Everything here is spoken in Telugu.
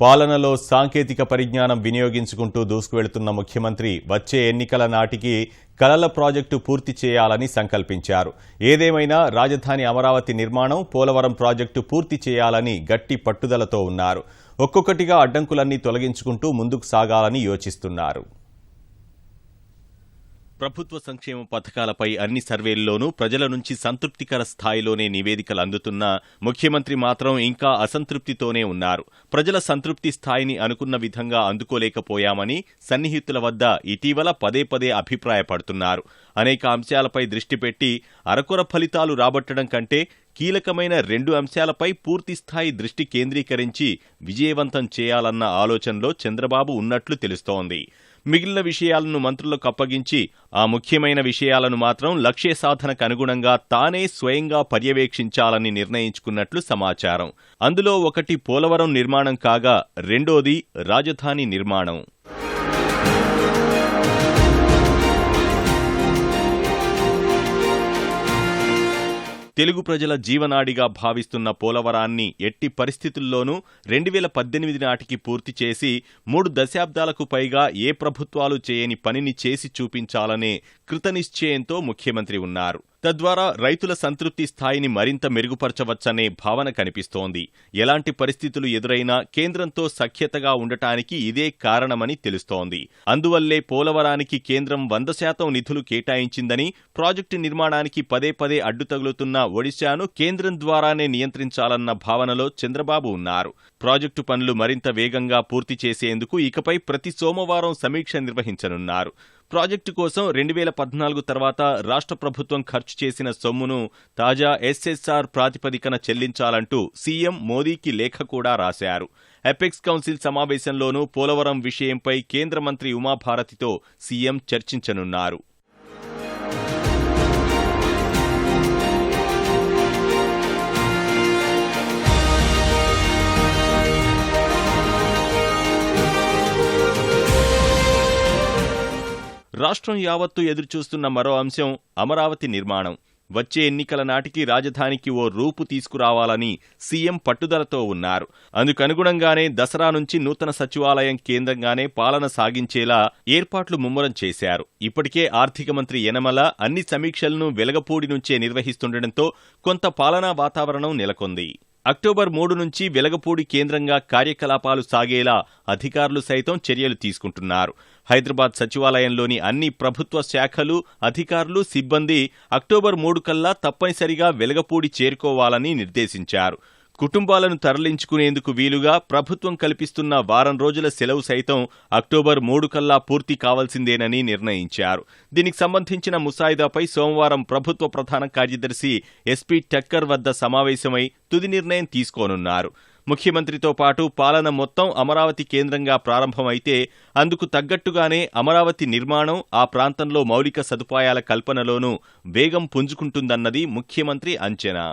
పాలనలో సాంకేతిక పరిజ్ఞానం వినియోగించుకుంటూ దూసుకువెళుతున్న ముఖ్యమంత్రి వచ్చే ఎన్నికల నాటికి కలల ప్రాజెక్టు పూర్తి చేయాలని సంకల్పించారు. ఏదేమైనా రాజధాని అమరావతి నిర్మాణం పోలవరం ప్రాజెక్టు పూర్తి చేయాలని గట్టి పట్టుదలతో ఉన్నారు. ఒక్కొక్కటిగా అడ్డంకులన్నీ తొలగించుకుంటూ ముందుకు సాగాలని యోచిస్తున్నారు. ప్రభుత్వ సంక్షేమ పథకాలపై అన్ని సర్వేల్లోనూ ప్రజల నుంచి సంతృప్తికర స్థాయిలోనే నివేదికలు అందుతున్నా ముఖ్యమంత్రి మాత్రం ఇంకా అసంతృప్తితోనే ఉన్నారు. ప్రజల సంతృప్తి స్థాయిని అనుకున్న విధంగా అందుకోలేకపోయామని సన్నిహితుల వద్ద ఇటీవల పదే పదే అభిప్రాయపడుతున్నారు. అనేక అంశాలపై దృష్టి పెట్టి అరకొర ఫలితాలు రాబట్టడం కంటే కీలకమైన రెండు అంశాలపై పూర్తిస్థాయి దృష్టి కేంద్రీకరించి విజయవంతం చేయాలన్న ఆలోచనలో చంద్రబాబు ఉన్నట్లు తెలుస్తోంది. మిగిలిన విషయాలను మంత్రులకు అప్పగించి ఆ ముఖ్యమైన విషయాలను మాత్రం లక్ష్య సాధనకు అనుగుణంగా తానే స్వయంగా పర్యవేక్షించాలని నిర్ణయించుకున్నట్లు సమాచారం. అందులో ఒకటి పోలవరం నిర్మాణం కాగా రెండోది రాజధాని నిర్మాణం. తెలుగు ప్రజల జీవనాడిగా భావిస్తున్న పోలవరాన్ని ఎట్టి పరిస్థితుల్లోనూ రెండు వేల పద్దెనిమిది నాటికి పూర్తి చేసి మూడు దశాబ్దాలకు పైగా ఏ ప్రభుత్వాలు చేయని పనిని చేసి చూపించాలనే కృతనిశ్చయంతో ముఖ్యమంత్రి ఉన్నారు. తద్వారా రైతుల సంతృప్తి స్థాయిని మరింత మెరుగుపరచవచ్చనే భావన కనిపిస్తోంది. ఎలాంటి పరిస్థితులు ఎదురైనా కేంద్రంతో సఖ్యతగా ఉండటానికి ఇదే కారణమని తెలుస్తోంది. అందువల్లే పోలవరానికి కేంద్రం వంద శాతం నిధులు కేటాయించిందని ప్రాజెక్టు నిర్మాణానికి పదే పదే అడ్డు తగులుతున్న ఒడిశాను కేంద్రం ద్వారానే నియంత్రించాలన్న భావనలో చంద్రబాబు ఉన్నారు. ప్రాజెక్టు పనులు మరింత వేగంగా పూర్తి చేసేందుకు ఇకపై ప్రతి సోమవారం సమీక్ష నిర్వహించనున్నారు. ప్రాజెక్టు కోసం రెండు వేల పద్నాలుగు తర్వాత రాష్ట్ర ప్రభుత్వం ఖర్చు చేసిన సొమ్మును తాజా ఎస్ఎస్ఆర్ ప్రాతిపదికన చెల్లించాలంటూ సీఎం మోదీకి లేఖ కూడా రాశారు. ఎపెక్స్ కౌన్సిల్ సమావేశంలోనూ పోలవరం విషయంపై కేంద్ర మంత్రి ఉమాభారతితో సీఎం చర్చించనున్నారు. రాష్ట్రం యావత్తు ఎదురుచూస్తున్న మరో అంశం అమరావతి నిర్మాణం. వచ్చే ఎన్నికల నాటికి రాజధానికి ఓ రూపు తీసుకురావాలని సీఎం పట్టుదలతో ఉన్నారు. అందుకనుగుణంగానే దసరా నుంచి నూతన సచివాలయం కేంద్రంగానే పాలన సాగించేలా ఏర్పాట్లు ముమ్మరం చేశారు. ఇప్పటికే ఆర్థిక మంత్రి యనమల అన్ని సమీక్షలను వెలగపూడి నుంచే నిర్వహిస్తుండటంతో కొంత పాలనా వాతావరణం నెలకొంది. అక్టోబర్ మూడు నుంచి వెలగపూడి కేంద్రంగా కార్యకలాపాలు సాగేలా అధికారులు సైతం చర్యలు తీసుకుంటున్నారు. హైదరాబాద్ సచివాలయంలోని అన్ని ప్రభుత్వ శాఖలు అధికారులు సిబ్బంది అక్టోబర్ మూడు కల్లా తప్పనిసరిగా వెలగపూడి చేరుకోవాలని నిర్దేశించారు. కుటుంబాలను తరలించుకునేందుకు వీలుగా ప్రభుత్వం కల్పిస్తున్న వారం రోజుల సెలవు సైతం అక్టోబర్ మూడు కల్లా పూర్తి కావాల్సిందేనని నిర్ణయించారు. దీనికి సంబంధించిన ముసాయిదాపై సోమవారం ప్రభుత్వ ప్రధాన కార్యదర్శి ఎస్పీ టక్కర్ వద్ద సమావేశమై తుది నిర్ణయం తీసుకోనున్నారు. ముఖ్యమంత్రితో పాటు పాలన మొత్తం అమరావతి కేంద్రంగా ప్రారంభమైతే అందుకు తగ్గట్టుగానే అమరావతి నిర్మాణం ఆ ప్రాంతంలో మౌలిక సదుపాయాల కల్పనలోనూ వేగం పుంజుకుంటుందన్నది ముఖ్యమంత్రి అంచనా.